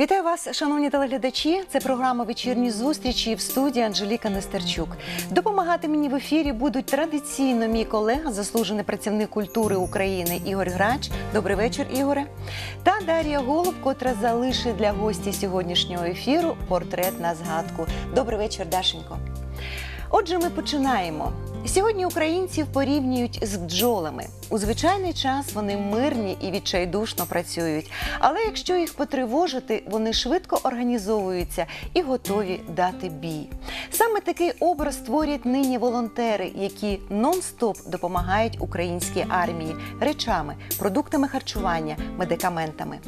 Вітаю вас, шановні телеглядачі. Це програма вечірні зустрічі в студії Анжеліка Нестерчук. Допомагати мені в ефірі будуть традиційно мій колега, заслужений працівник культури України Ігор Грач. Добрий вечір, Ігоре. Та Дар'я Голуб, котра залишить для гості сьогоднішнього ефіру портрет на згадку. Добрий вечір, Дашенько. Отже, ми починаємо. Сьогодні українців порівнюють з бджолами. У звичайний час вони мирні і відчайдушно працюють. Але якщо їх потривожити, вони швидко організовуються і готові дати бій. Саме такий образ створюють нині волонтери, які нон-стоп допомагають українській армії речами, продуктами харчування, медикаментами.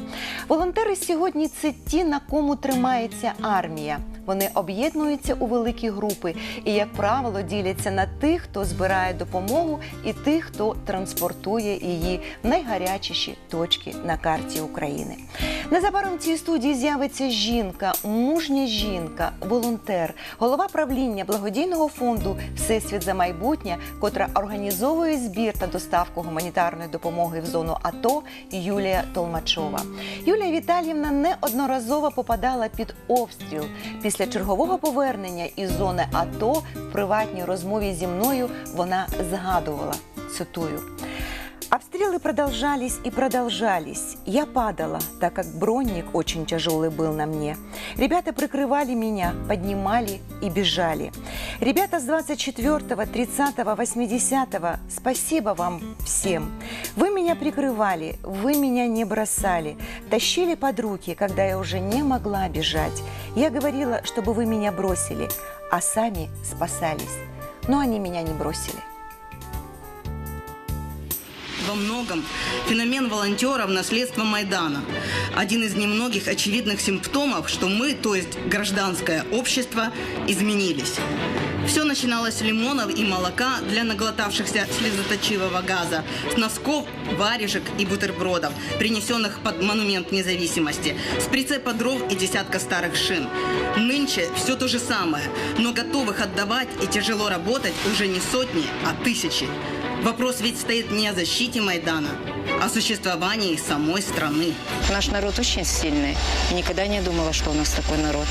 Волонтери сьогодні це ті, на кому тримається армія. Вони об'єднуються у великі групи і, як правило, діляться на тих, хто збирає допомогу, і тих, хто транспортує її в найгарячіші точки на карті України. Незабаром в цій студії з'явиться жінка, мужня жінка, волонтер, голова правління благодійного фонду Всесвіт за майбутнє, котра організовує збір та доставку гуманітарної допомоги в зону АТО Юлія Толмачова. Юлія Віталіївна неодноразово попадала під обстріл. Після чергового повернення із зони АТО в приватній розмові зі мною вона згадувала. Цитую. Обстрелы продолжались и продолжались. Я падала, так как бронник очень тяжелый был на мне. Ребята прикрывали меня, поднимали и бежали. Ребята с 24, 30, 80, спасибо вам всем. Вы меня прикрывали, вы меня не бросали, тащили под руки, когда я уже не могла бежать. Я говорила, чтобы вы меня бросили, а сами спасались. Но они меня не бросили. во многом феномен волонтеров – наследство Майдана. Один из немногих очевидных симптомов, что мы, то есть гражданское общество, изменились. Все начиналось с лимонов и молока для наглотавшихся слезоточивого газа, с носков, варежек и бутербродов, принесенных под монумент независимости, с прицепа дров и десятка старых шин. Нынче все то же самое, но готовых отдавать и тяжело работать уже не сотни, а тысячи. Вопрос ведь стоит не о защите Майдана, а о существовании самой страны. Наш народ очень сильный. Никогда не думала, что у нас такой народ.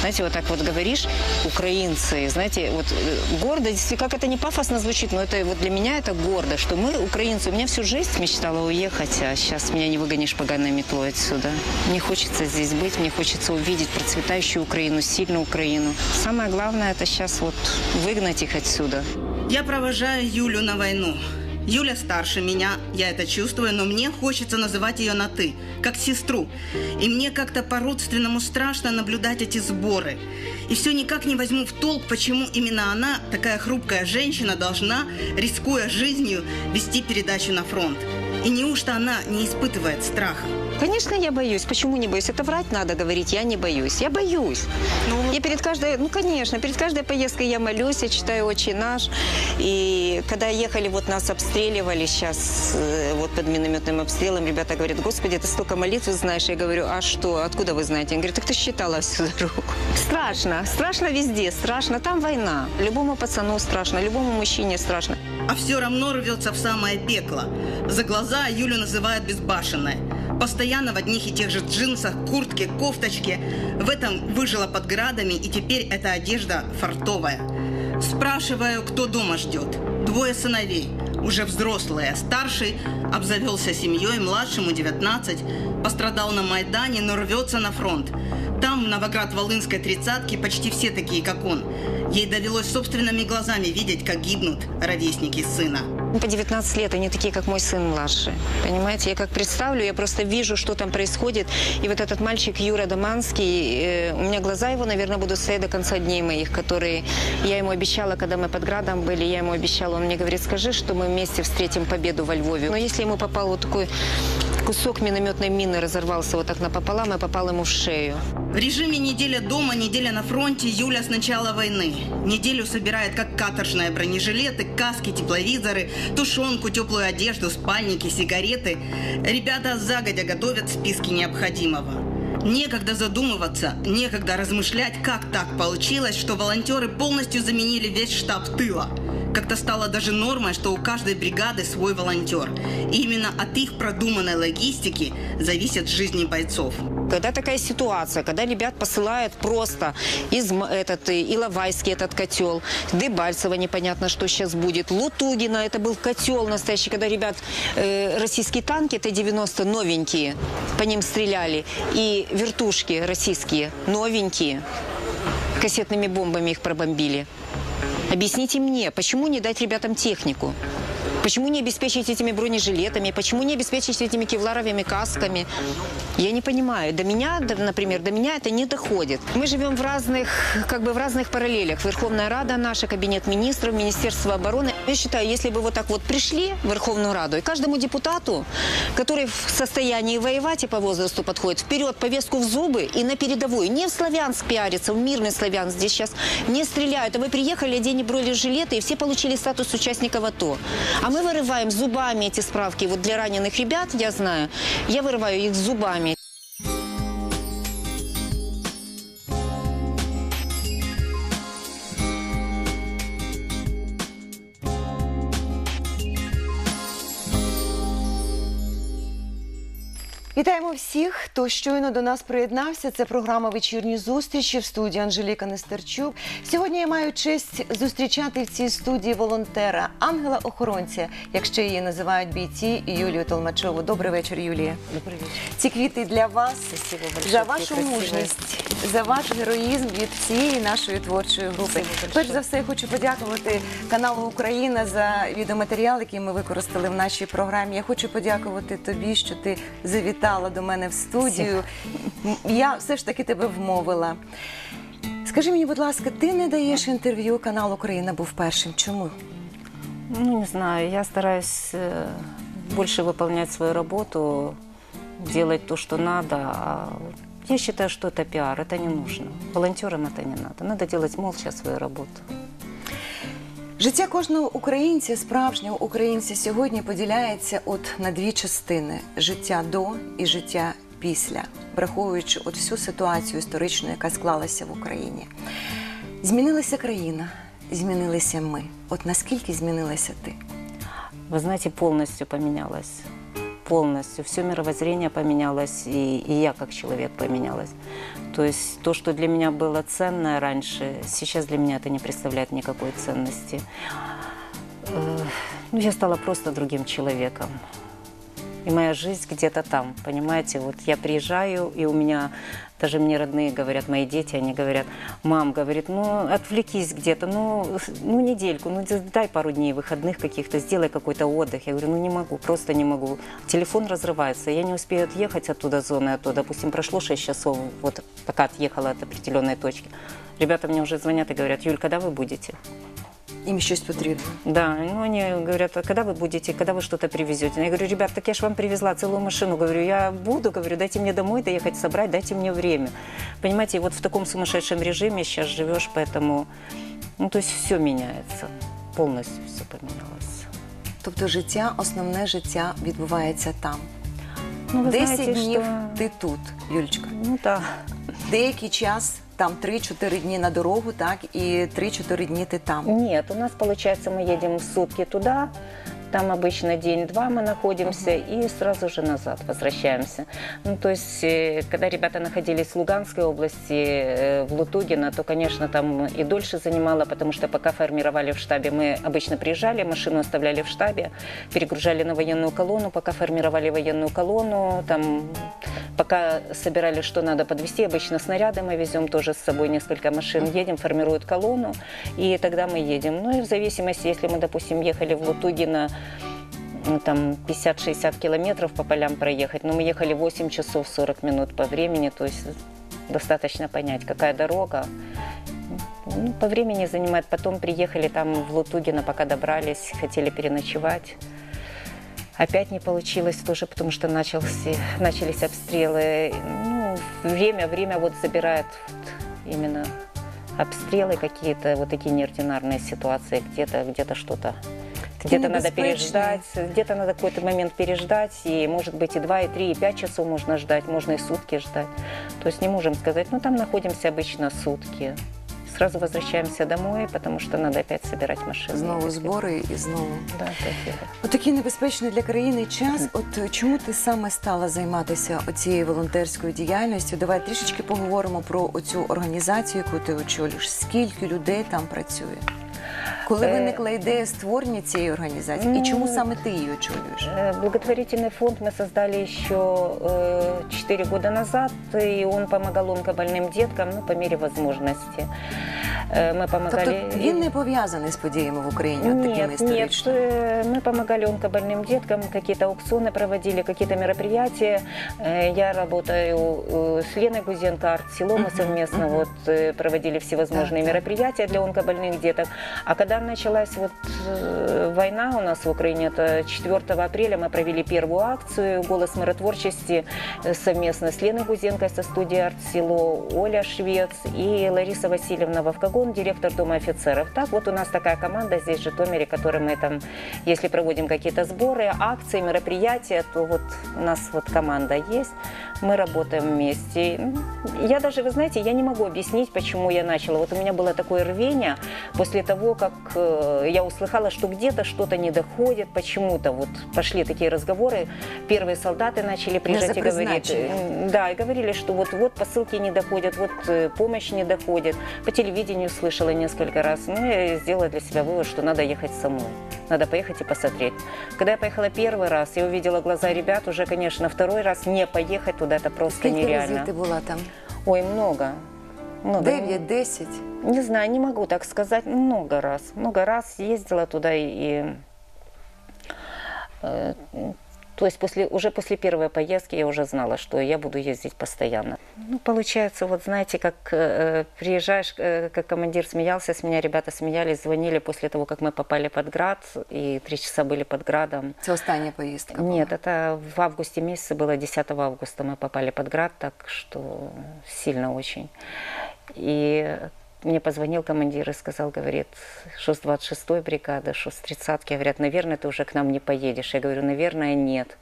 Знаете, вот так вот говоришь, украинцы, знаете, вот э, гордо, если как это не пафосно звучит, но это вот для меня это гордо, что мы, украинцы, у меня всю жизнь мечтала уехать, а сейчас меня не выгонишь поганой метлой отсюда. Мне хочется здесь быть, мне хочется увидеть процветающую Украину, сильную Украину. Самое главное, это сейчас вот выгнать их отсюда. Я провожаю Юлю на войну. Юля старше меня, я это чувствую, но мне хочется называть ее на «ты», как сестру. И мне как-то по-родственному страшно наблюдать эти сборы. И все никак не возьму в толк, почему именно она, такая хрупкая женщина, должна, рискуя жизнью, вести передачу на фронт. И неужто она не испытывает страха? Конечно, я боюсь. Почему не боюсь? Это врать надо говорить. Я не боюсь. Я боюсь. Ну, Я перед каждой, ну, конечно, перед каждой поездкой я молюсь, я читаю «Отче наш». И когда ехали, вот нас обстреливали сейчас, э, вот под минометным обстрелом, ребята говорят, Господи, ты столько молитв знаешь. Я говорю, а что, откуда вы знаете? Они говорят, так ты считала всю дорогу. Страшно, страшно везде, страшно. Там война. Любому пацану страшно, любому мужчине страшно. А все равно рвется в самое пекло. За глаза Юлю называют безбашенной. Постоянно в одних и тех же джинсах, куртке, кофточке. В этом выжила под градами, и теперь эта одежда фартовая. Спрашиваю, кто дома ждет. Двое сыновей, уже взрослые. Старший обзавелся семьей, младшему 19. Пострадал на Майдане, но рвется на фронт. Там, в Новоград-Волынской тридцатке, почти все такие, как он. Ей довелось собственными глазами видеть, как гибнут ровесники сына. По 19 лет они такие, как мой сын младший. Понимаете, я как представлю, я просто вижу, что там происходит. И вот этот мальчик Юра Доманский, э, у меня глаза его, наверное, будут стоять до конца дней моих, которые я ему обещала, когда мы под Градом были, я ему обещала, он мне говорит, скажи, что мы вместе встретим победу во Львове. Но если ему попал вот такой кусок минометной мины, разорвался вот так напополам и попал ему в шею. В режиме неделя дома, неделя на фронте Юля с начала войны. Неделю собирает как каторжная бронежилеты, каски, тепловизоры, тушенку, теплую одежду, спальники, сигареты. Ребята загодя готовят списки необходимого. Некогда задумываться, некогда размышлять, как так получилось, что волонтеры полностью заменили весь штаб тыла. Как-то стало даже нормой, что у каждой бригады свой волонтер. И именно от их продуманной логистики зависят жизни бойцов. Когда такая ситуация, когда ребят посылают просто из этот э, Иловайский этот котел, Дебальцево непонятно, что сейчас будет, Лутугина, это был котел настоящий, когда ребят э, российские танки Т-90 новенькие, по ним стреляли, и вертушки российские новенькие, кассетными бомбами их пробомбили. Объясните мне, почему не дать ребятам технику? Почему не обеспечить этими бронежилетами? Почему не обеспечить этими кевларовыми касками? Я не понимаю. До меня, например, до меня это не доходит. Мы живем в разных, как бы в разных параллелях. Верховная Рада наша, Кабинет министров, Министерство обороны. Я считаю, если бы вот так вот пришли в Верховную Раду, и каждому депутату, который в состоянии воевать и по возрасту подходит, вперед повестку в зубы и на передовую. Не в Славянск пиариться, в мирный Славянск. Здесь сейчас не стреляют. А вы приехали, одели бронежилеты, и все получили статус участников АТО. А мы вырываем зубами эти справки. Вот для раненых ребят, я знаю, я вырываю их зубами. Вітаємо всіх, хто щойно до нас приєднався. Це програма вечірні зустрічі в студії Анжеліка Нестерчук. Сьогодні я маю честь зустрічати в цій студії волонтера Ангела Охоронця, як ще її називають бійці, і Юлію Толмачову. Добрий вечір, Юлія. Добрый вечер. Ці квіти для вас Спасибо за вашу красиві. мужність, за ваш героїзм від всієї нашої творчої групи. Спасибо. Перш за все, я хочу подякувати каналу Україна за відеоматеріал, який ми використали в нашій програмі. Я хочу подякувати тобі, що ти завітала до мене в студію. М, Я все ж таки тебе вмовила. Скажи мені, будь ласка, ти не даєш інтерв'ю канал Україна був першим. Чому? Ну, не знаю, я стараюсь э, больше выполнять свою работу, делать то, что надо. А я считаю, что это пиар, это не нужно. Волонтерам это не надо. Надо делать молча свою работу. Життя кожного українця, справжнього українця, сьогодні поділяється от на дві частини: життя до і життя після, враховуючи от всю ситуацію історичну, яка склалася в Україні. Змінилася країна, змінилися ми. От наскільки змінилася ти? Вы знаете, полностью поменялось. Полностью. Все мировоззрение поменялось, и, и я как человек поменялась. То есть то, что для меня было ценное раньше, сейчас для меня это не представляет никакой ценности. Э, Ну, я стала просто другим человеком. И моя жизнь где-то там, понимаете? Вот я приезжаю, и у меня, даже мне родные говорят, мои дети, они говорят, мам, говорит, ну, отвлекись где-то, ну, ну, недельку, ну, дай пару дней выходных каких-то, сделай какой-то отдых. Я говорю, ну, не могу, просто не могу. Телефон разрывается, я не успею отъехать оттуда, зоны, а то, допустим, прошло 6 часов, вот, пока отъехала от определенной точки. Ребята мне уже звонят и говорят, Юль, когда вы будете? Їм щось потрібно. Да, ну они говорят, а когда вы будете, когда вы что-то привезете? Я говорю, ребят, так я же вам привезла целую машину. Говорю, я буду, говорю, дайте мне домой доехать, собрать, дайте мне время. Понимаете, и вот в таком сумасшедшем режиме сейчас живешь, поэтому, ну то есть все меняется, полностью все поменялось. Тобто життя, основне життя відбувається там. Ну, вы Десять знаете, днів что... ти тут, Юлечка. Ну да, Деякий час там 3-4 дні на дорогу, так, і 3-4 дні ти там. Нет, у нас получается мы едем сутки туда, там обычно день-два мы находимся и сразу же назад возвращаемся. Ну, то есть, э, когда ребята находились в Луганской области, э, в Лутугино, то, конечно, там и дольше занимало, потому что пока формировали в штабе, мы обычно приезжали, машину оставляли в штабе, перегружали на военную колонну, пока формировали военную колонну, там, пока собирали, что надо подвести, обычно снаряды мы везем тоже с собой, несколько машин, едем, формируют колонну, и тогда мы едем. Ну и в зависимости, если мы, допустим, ехали в Лутугино, ну, там 50-60 километров по полям проехать, но мы ехали 8 часов 40 минут по времени, то есть достаточно понять, какая дорога. Ну, по времени занимает. Потом приехали там в Лутугино, пока добрались, хотели переночевать. Опять не получилось тоже, потому что начался, начались обстрелы. Ну, время, время вот забирает вот именно обстрелы какие-то, вот такие неординарные ситуации, где-то где что-то. Где-то надо переждать, где-то надо какой-то момент переждать, и может быть и 2, и 3, и 5 часов можно ждать, можно и сутки ждать. То есть не можем сказать, ну там находимся обычно сутки. сразу возвращаемся домой, потому что надо опять собирать машину. Знову збори і знову. Да, опять ехать. Такий небезпечний для країни час. От е, чому ти саме стала займатися оцією волонтерською діяльністю? Давай трішечки поговоримо про оцю організацію, яку ти очолюєш. Скільки людей там працює? Коли Е, виникла ідея створення цієї організації, і чому ну, саме ти її очолюєш? Э, Благотворительный фонд мы создали еще э, 4 года назад, и он помогал онкобольным деткам ну, по мере возможности. Э, Мы помогали... Тобто він не пов'язаний з подіями в Україні, от такими Нет, нет, історичними? э, мы помогали онкобольным деткам, какие-то аукционы проводили, какие-то мероприятия. Э, Я работаю э, с Леной Гузенко, арт-село, мы Мгм, совместно мгм. вот э, проводили всевозможные Да, да. мероприятия для онкобольных деток. А когда началась вот э, война у нас в Украине, это 4 апреля мы провели первую акцию «Голос миротворчести» э, совместно с Леной Гузенко со студии «Арт-село», Оля Швец и Лариса Васильевна Вовкагон, директор Дома офицеров. Так вот у нас такая команда здесь в Житомире, которой мы там, если проводим какие-то сборы, акции, мероприятия, то вот у нас вот команда есть, мы работаем вместе. Я даже, вы знаете, я не могу объяснить, почему я начала. Вот у меня было такое рвение после того, как э, я услыхала, что где-то что-то не доходит, почему-то вот пошли такие разговоры, первые солдаты начали приезжать и говорить, да, и говорили, что вот, вот посылки не доходят, вот э, помощь не доходит. По телевидению слышала несколько раз. Ну, я сделала для себя вывод, что надо ехать самой. Надо поехать и посмотреть. Когда я поехала первый раз, я увидела глаза ребят, уже, конечно, второй раз не поехать туда, это просто разів нереально. ти була там? Ой, много. много. Дев'ять, десять? Не знаю, не могу так сказать. Много раз. Много раз ездила туда и... и, э, то есть после, уже после первой поездки я уже знала, что я буду ездить постоянно. Ну, получается, вот знаете, как э, приезжаешь, э, как командир смеялся с меня, ребята смеялись, звонили после того, как мы попали под град, и три часа были под градом. Поїздка. була. Нет, это в августе месяце было, 10 августа мы попали под град, так что сильно очень. И мне позвонил командир и сказал, говорит, что с 26-й бригады, что с 30-ки. Говорят, наверное, ты уже к нам не поедешь. Я говорю, наверное, нет.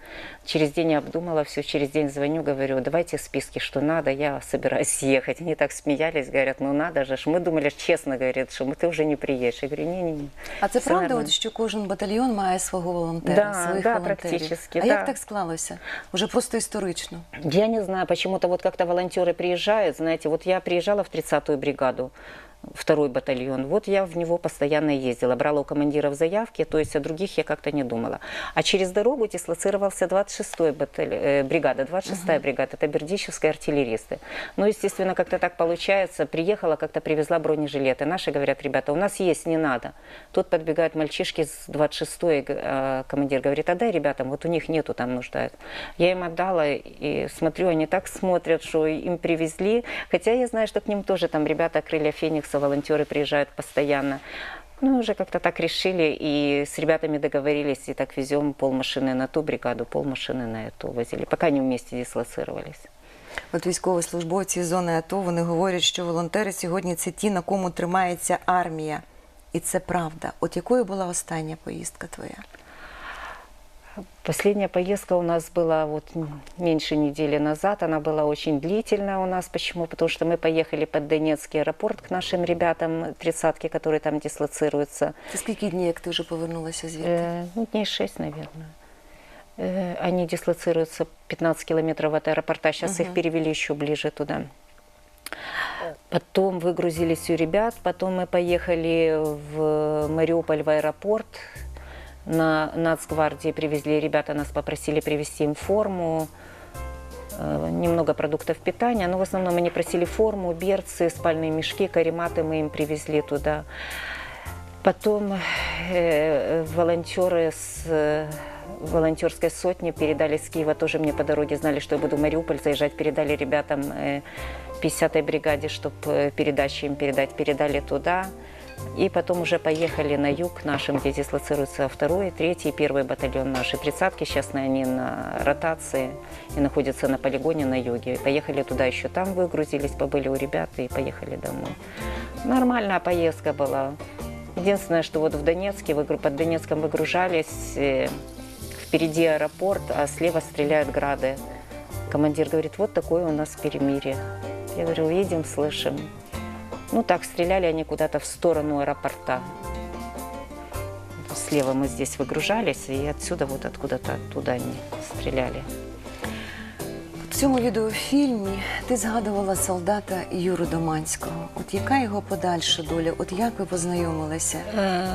Через день я обдумала все, через день звоню, говорю, давайте списки, что надо, я собираюсь ехать. Они так смеялись, говорят, ну надо же. ж». Мы думали, честно, говорит, что мы, ты уже не приедешь. Я говорю, не-не-не. А це Все правда, нормально. от, що кожен батальйон має свого волонтера, Да, своїх да, волонтерів? практически, а да. як так склалося? Уже просто історично. Я не знаю, почему-то вот как-то волонтеры приезжают, знаете, вот я приезжала в 30-ю бригаду, второй батальон, вот я в него постоянно ездила, брала у командиров заявки, то есть о других я как-то не думала. А через дорогу дислоцировался 26-й баталь... э, бригада, 26-я бригада, это бердичевские артиллеристы. Ну, естественно, как-то так получается, приехала, как-то привезла бронежилеты. Наши говорят, ребята, у нас есть, не надо. Тут подбегают мальчишки с 26-й, э, командир говорит, отдай ребятам, вот у них нету, там нуждают. Я им отдала и смотрю, они так смотрят, что им привезли. Хотя я знаю, что к ним тоже там ребята Крылья Феникса, волонтеры приезжают постоянно. Ну, уже как-то так решили и с ребятами договорились, и так везем полмашины на ту бригаду, полмашины на эту возили, пока они вместе дислоцировались. От військовослужбовці з зони АТО вони говорять, що волонтери сьогодні це ті, на кому тримається армія. І це правда. От якою була остання поїздка твоя? Последняя поездка у нас была вот меньше недели назад. Она была очень длительная у нас. Почему? Потому что мы поехали под Донецкий аэропорт к нашим ребятам, тридцатки, которые там дислоцируются. Це скільки днів, як ти вже повернулася звідти? Э, ну, дней шесть, наверное. Э, они дислоцируются 15 километров от аэропорта. Сейчас их Мгм. перевели еще ближе туда. Потом выгрузились у ребят, потом мы поехали в Мариуполь в аэропорт. на Нацгвардии привезли, ребята нас попросили привезти им форму, э, немного продуктов питания, но в основном они просили форму, берцы, спальные мешки, карематы мы им привезли туда. Потом э, волонтеры с э, волонтерской сотни передали с Киева, тоже мне по дороге знали, что я буду в Мариуполь заезжать, передали ребятам э, 50-й бригаде, чтобы передачи им передать, передали туда. И потом уже поехали на юг нашим, где дислоцируются второй, третий, первый батальон наши тридцатки. Сейчас они на ротации и находятся на полигоне на юге. Поехали туда еще там, выгрузились, побыли у ребят и поехали домой. Нормальная поездка была. Единственное, что вот в Донецке, под Донецком выгружались, э, впереди аэропорт, а слева стреляют грады. Командир говорит, вот такое у нас перемирие. Я говорю, видим, слышим. Ну так, стреляли они куда-то в сторону аэропорта. Слева мы здесь выгружались, и отсюда вот откуда-то оттуда они стреляли. В цьому відеофільмі ти згадувала солдата Юру Доманського. От яка його подальша доля? От як ви познайомилися?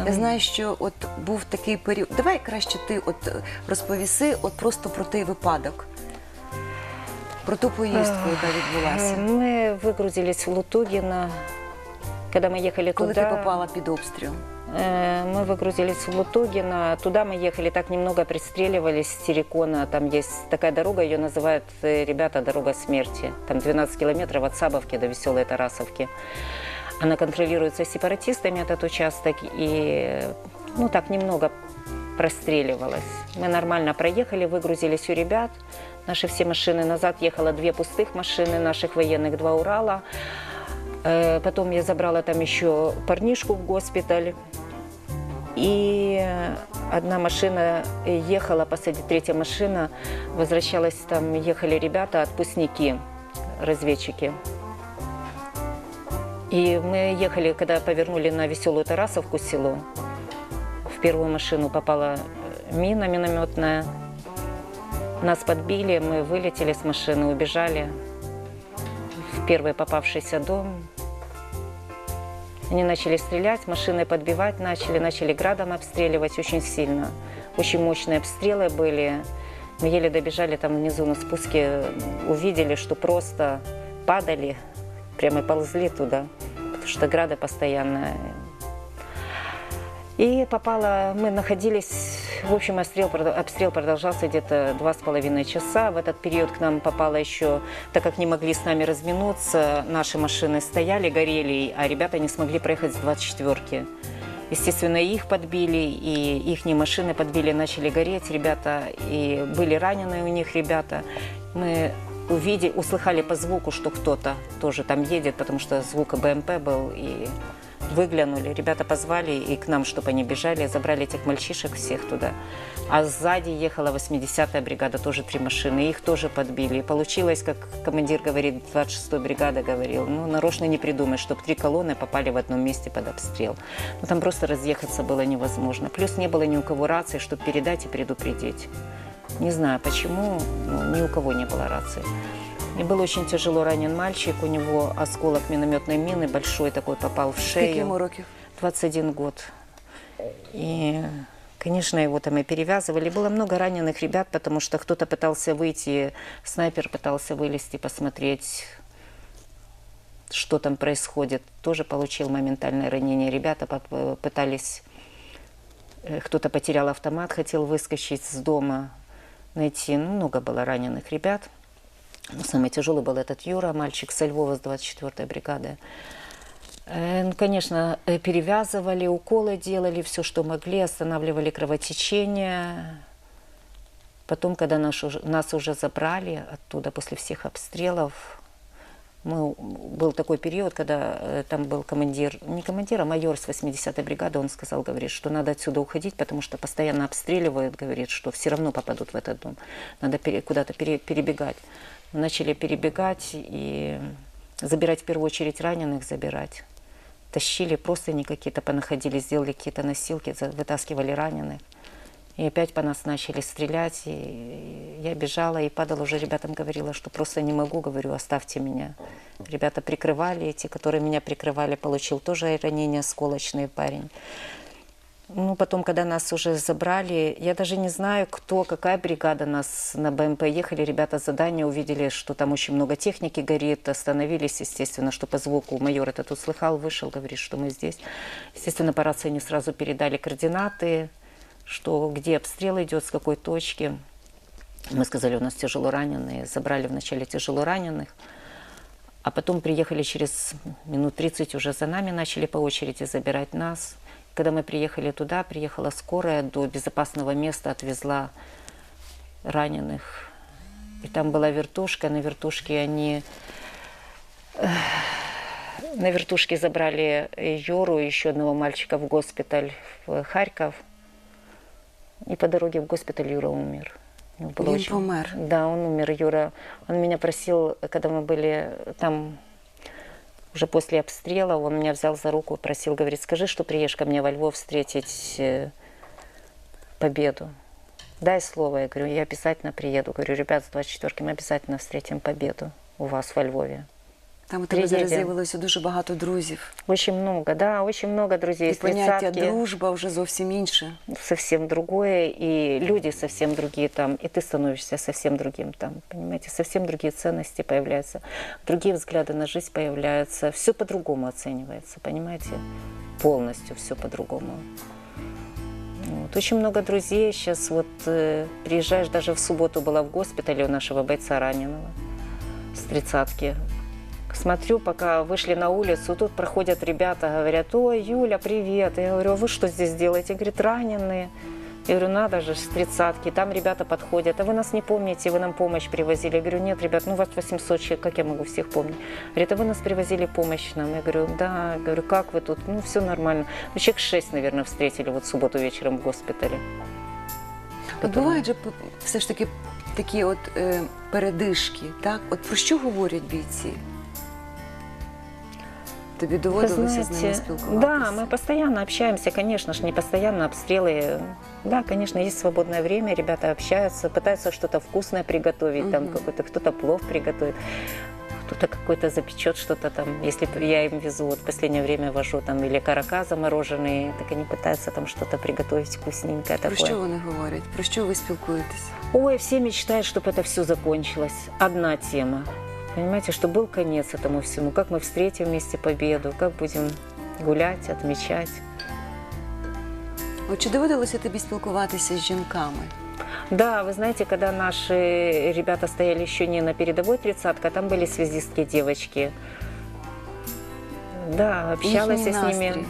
Я знаю, що от був такий період. Давай краще ти от е, розповіси от просто про той випадок, про ту поїздку, яка відбулася. Э, Мы выгрузились в Лутугино. Когда мы ехали Коли туда... ти попала під обстріл? Э, Мы выгрузились в Лутугино. Туда мы ехали, так немного пристреливались с Терекона. Там есть такая дорога, ее называют э, ребята «Дорога смерти». Там 12 километров от Сабовки до Веселой Тарасовки. Она контролируется сепаратистами, этот участок. И, ну, так немного простреливалась. Мы нормально проехали, выгрузились у ребят. Наши все машины назад ехало две пустых машины, наших военных два Урала. Э, Потом я забрала там еще парнишку в госпиталь. И одна машина ехала, позади третья машина, возвращалась, там ехали ребята, отпускники, разведчики. И мы ехали, когда повернули на Веселую Тарасовку село, в первую машину попала э, мина минометная. Нас подбили, мы вылетели с машины, убежали первый попавшийся дом. Они начали стрелять, машины подбивать начали, начали градом обстреливать очень сильно. Очень мощные обстрелы были. Мы еле добежали там внизу на спуске, увидели, что просто падали, прямо ползли туда, потому что грады постоянно. И попало, мы находились, в общем, обстрел, обстрел продолжался где-то два с половиной часа. В этот период к нам попало еще, так как не могли с нами разминуться, наши машины стояли, горели, а ребята не смогли проехать с 24-ки. Естественно, их подбили, и их машины подбили, начали гореть ребята, и были ранены у них ребята. Мы увидели, услыхали по звуку, что кто-то тоже там едет, потому что звук БМП был, и выглянули. Ребята позвали и к нам, чтобы они бежали, забрали этих мальчишек всех туда. А сзади ехала 80-я бригада, тоже три машины, их тоже подбили. Получилось, как командир говорит, 26-й бригада говорил, ну, нарочно не придумаешь, чтобы три колонны попали в одном месте под обстрел. Ну, там просто разъехаться было невозможно. Плюс не было ни у кого рации, чтобы передать и предупредить. Не знаю почему, но ни у кого не было рации. И был очень тяжело ранен мальчик, у него осколок минометной мины большой такой попал в шею. йому років? 21 год. И, конечно, его там и перевязывали. Было много раненых ребят, потому что кто-то пытался выйти, снайпер пытался вылезти, посмотреть, что там происходит. Тоже получил моментальное ранение. Ребята пытались, э, кто-то потерял автомат, хотел выскочить с дома, найти. Ну, много было раненых ребят. Самый тяжелый был этот Юра, мальчик со Львова с 24-й бригады. Конечно, э, перевязывали, уколы делали, все, что могли, останавливали кровотечение. Потом, когда наш уже- нас уже забрали оттуда после всех обстрелов, мы, был такой период, когда э, там был командир, не командир, а майор с 80-й бригады, он сказал, говорит, что надо отсюда уходить, потому что постоянно обстреливают, говорит, что все равно попадут в этот дом. Надо пере- куда-то пере- перебегать. Начали перебегать и забирать в первую очередь раненых, забирать. Тащили, просто не какие-то понаходили, сделали какие-то носилки, вытаскивали раненых. И опять по нас начали стрелять, и я бежала и падала, уже ребятам говорила, что просто не могу, говорю, оставьте меня. Ребята прикрывали, эти, которые меня прикрывали, получил тоже ранение осколочный парень. Ну, потом, когда нас уже забрали, я даже не знаю, кто, какая бригада нас на БМП ехали. Ребята с задания увидели, что там очень много техники горит, остановились, естественно, что по звуку майор этот услыхал, вышел, говорит, что мы здесь. Естественно, по рации они сразу передали координаты, что где обстрел идет, с какой точки. Мы сказали, у нас тяжело раненые, забрали вначале тяжело раненых. А потом приехали через минут 30 уже за нами, начали по очереди забирать нас. Когда мы приехали туда, приехала скорая, до безопасного места отвезла раненых. И там была вертушка, на вертушке они... э, На вертушке забрали Юру, еще одного мальчика в госпиталь в Харьков. И по дороге в госпиталь Юра умер. Было Він помер. да, он умер, Юра. Он меня просил, когда мы были там, уже после обстрела он меня взял за руку, просил, говорит, скажи, что приедешь ко мне во Львов встретить э, победу. Дай слово, я говорю, я обязательно приеду. Говорю, ребят, с 24 мы обязательно встретим победу у вас во Львове. Там у тебе зараз Приїдемо. з'явилося дуже багато друзів. Очень много, да, очень много друзей. І С поняття тридцатки. дружба вже зовсім інше. совсем другое, и люди совсем другие там, и ты становишься совсем другим там, понимаете, совсем другие ценности появляются, другие взгляды на жизнь появляются, все по-другому оценивается, понимаете, полностью все по-другому. Вот. Очень много друзей сейчас, вот э, приезжаешь, даже в субботу была в госпитале у нашего бойца раненого с тридцатки. Смотрю, пока вышли на улицу, тут проходят ребята, говорят, ой, Юля, привет. Я говорю, а вы что здесь делаете? Говорит, раненые. Я говорю, надо же, с тридцатки. Там ребята подходят, а вы нас не помните, вы нам помощь привозили. Я говорю, нет, ребят, ну вас 800 человек, как я могу всех помнить? Говорит, а вы нас привозили помощь нам. Я говорю, да. Я говорю, как вы тут? Ну, все нормально. Ну, человек 6, наверное, встретили вот в субботу вечером в госпитале. От бувають же п- все ж таки такі от е, передишки, так? От про що говорять бійці? Тобі Вы доводилося з ними знаете, спілкуватися? да, мы постоянно общаемся, конечно же, не постоянно обстрелы. Да, конечно, есть свободное время, ребята общаются, пытаются что-то вкусное приготовить, там Мгм. какой-то кто-то плов приготовит, кто-то какой-то запечет что-то там. Если я им везу, вот в последнее время вожу там или карака замороженные, так они пытаются там что-то приготовить вкусненькое Про такое. що вони говорять? Про що ви спілкуєтесь? Ой, все мечтают, чтобы это все закончилось. Одна тема. Понимаете, что был конец этому всему. Как мы встретим вместе победу, как будем гулять, отмечать. От чи доводилося тобі спілкуватися з жінками? Да, вы знаете, когда наши ребята стояли еще не на передовой тридцатка, там были связистки девочки. Да, общалась я Їхній с ними. настрій?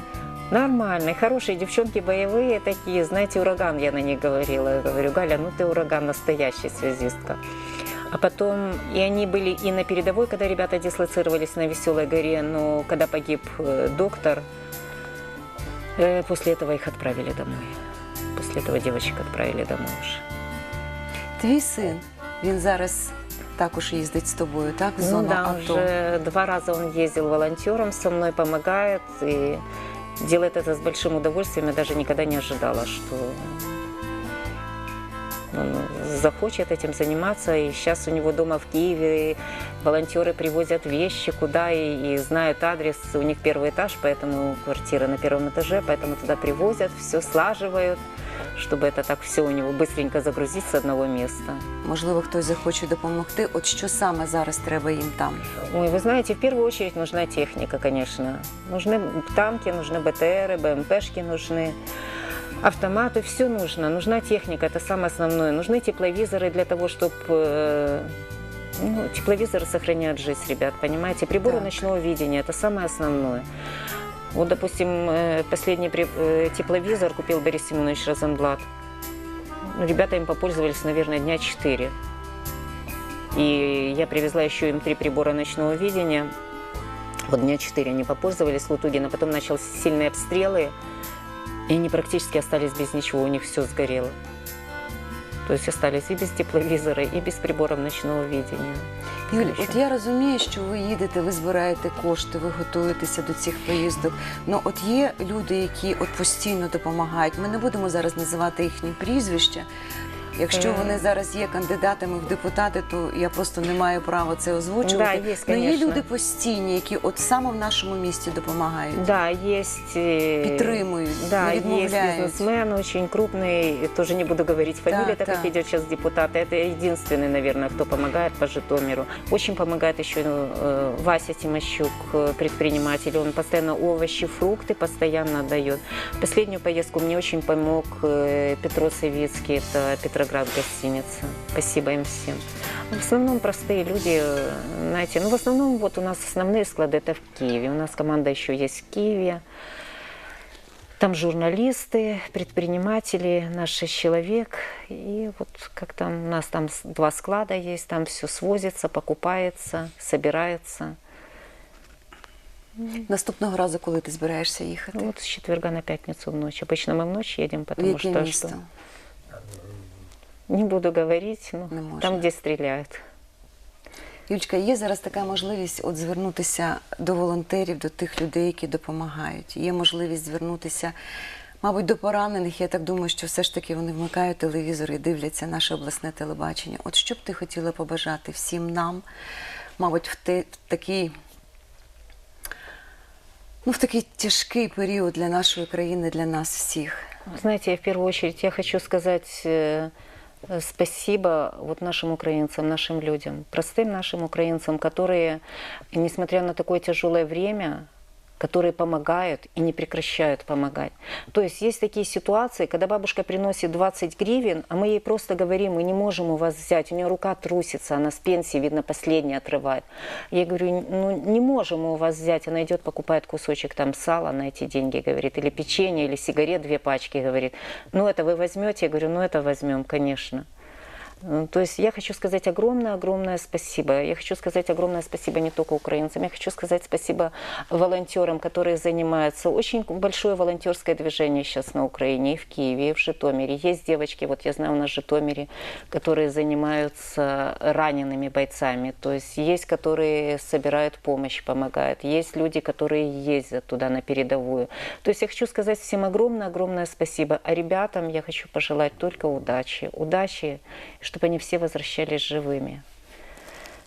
Нормальные, хорошие девчонки, боевые такие, знаете, ураган, я на них говорила. Я говорю, Галя, ну ты ураган, настоящая связистка. А потом, и они были и на передовой, когда ребята дислоцировались на Веселой горе, но когда погиб э, доктор, э, после этого их отправили домой. После этого девочек отправили домой уже. Твій син, він зараз також їздить з тобою, так? В Ну зону да, АТО. уже два раза он ездил волонтером со мной, помогает и делает это с большим удовольствием. Я даже никогда не ожидала, что он захочет этим заниматься. И сейчас у него дома в Киеве волонтеры привозят вещи куда и, и знают адрес. У них первый этаж, поэтому квартира на первом этаже, поэтому туда привозят, все слаживают, чтобы это так все у него быстренько загрузить с одного места. Можливо, хтось захоче допомогти. От що саме зараз треба їм там? Ой, вы знаете, в первую очередь нужна техника, конечно. Нужны танки, нужны БТРы, БМПшки нужны, автоматы, все нужно. Нужна техника, это самое основное. Нужны тепловизоры для того, чтобы... Ну, тепловизоры сохраняют жизнь, ребят, понимаете? Приборы Так. ночного видения, это самое основное. Вот, допустим, э, последний э, тепловизор купил Борис Семенович Розенблат. Ребята им попользовались, наверное, дня четыре. И я привезла еще им три прибора ночного видения. Вот дня четыре они попользовались Лутугина. Потом начались сильные обстрелы. И они практически остались без ничего. У них все сгорело. То есть остались и без тепловизора, и без приборов ночного видения. Юль, от я розумію, що ви їдете, ви збираєте кошти, ви готуєтеся до цих поїздок. Ну от є люди, які от постійно допомагають. Ми не будемо зараз називати їхні прізвища. Якщо Е. вони зараз є кандидатами в депутати, то я просто не маю права це озвучувати. Да, є, Ну, є конечно. люди постійні, які от саме в нашому місті допомагають, Да, есть... э, підтримують, Да, не есть відмовляють. бизнесмен очень крупный, тоже не буду говорить фамилию, Так, так как так. идет сейчас депутаты. Это единственный, наверное, кто помогает по Житомиру. Очень помогает еще э, Вася Тимощук, э, предприниматель. Он постоянно овощи, фрукты постоянно дает. Последнюю поездку мне очень помог э, Петро Савицкий, это Петроград гостиница. Спасибо им всем. В основном простые люди, э, знаете, ну в основном вот у нас основные склады это в Киеве. У нас команда еще есть в Киеве. Там журналисты, предприниматели, наш шесть человек. И вот как там у нас там с- два склада есть, там все свозится, покупается, собирается. Наступного разу, коли ти збираєшся їхати, Вот с четверга на пятницу в ночь. Обычно мы в ночь едем, в потому яке что, місто? что не буду говорить, ну, Не там, где стреляют. Юльчка, є зараз така можливість от звернутися до волонтерів, до тих людей, які допомагають. Є можливість звернутися, мабуть, до поранених. Я так думаю, що все ж таки вони вмикають телевізор і дивляться наше обласне телебачення. От що б ти хотіла побажати всім нам, мабуть, в, те, в такий. Ну, в такий тяжкий період для нашої країни, для нас всіх. Знаете, я в первую очередь я хочу сказать э, э, спасибо вот нашим украинцам, нашим людям, простым нашим украинцам, которые, несмотря на такое тяжелое время, которые помогают и не прекращают помогать. То есть есть такие ситуации, когда бабушка приносит 20 гривен, а мы ей просто говорим, мы не можем у вас взять, у нее рука трусится, она с пенсии, видно, последняя отрывает. Я говорю, ну не можем мы у вас взять, она идет, покупает кусочек там сала на эти деньги, говорит, или печенье, или сигарет, две пачки, говорит. Ну это вы возьмете? Я говорю, ну это возьмем, конечно. То есть я хочу сказать огромное-огромное спасибо. Я хочу сказать огромное спасибо не только украинцам, я хочу сказать спасибо волонтерам, которые занимаются. Очень большое волонтерское движение сейчас на Украине, и в Киеве, и в Житомире. Есть девочки, вот я знаю, у нас в Житомире, которые занимаются ранеными бойцами. То есть есть, которые собирают помощь, помогают. Есть люди, которые ездят туда на передовую. То есть я хочу сказать всем огромное-огромное спасибо. А ребятам я хочу пожелать только удачи. Удачи, чтобы они все возвращались живыми.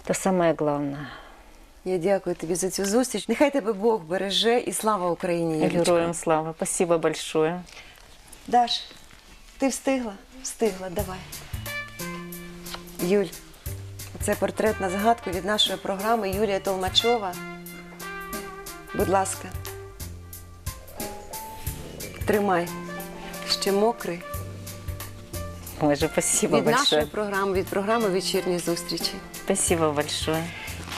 Это самое главное. Я дякую тобі за цю зустріч. Нехай тебе Бог береже і слава Україні. Юлічка. Героям слава. Спасибо большое. Даш, ти встигла? Встигла, давай. Юль, це портрет на згадку від нашої програми Юлія Толмачова. Будь ласка. Тримай. Ще мокрий. Ой же, спасибо від большое. нашої програми, від програми вечірні зустрічі. Спасибо большое.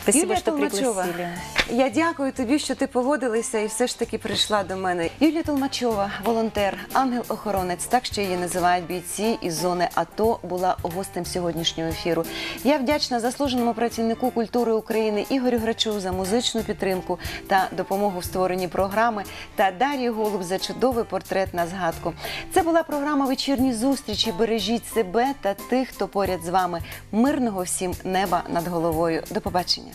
Спасибо, Юлія что Толмачова, пригласили. Я дякую тобі, що ти погодилася і все ж таки прийшла до мене. Юлія Толмачова, волонтер, ангел-охоронець, так ще її називають бійці із зони АТО, була гостем сьогоднішнього ефіру. Я вдячна заслуженому працівнику культури України Ігорю Грачу за музичну підтримку та допомогу в створенні програми та Дар'ї Голуб за чудовий портрет на згадку. Це була програма Вечірні зустрічі. Бережіть себе та тих, хто поряд з вами. Мирного всім неба над головою. До побачення.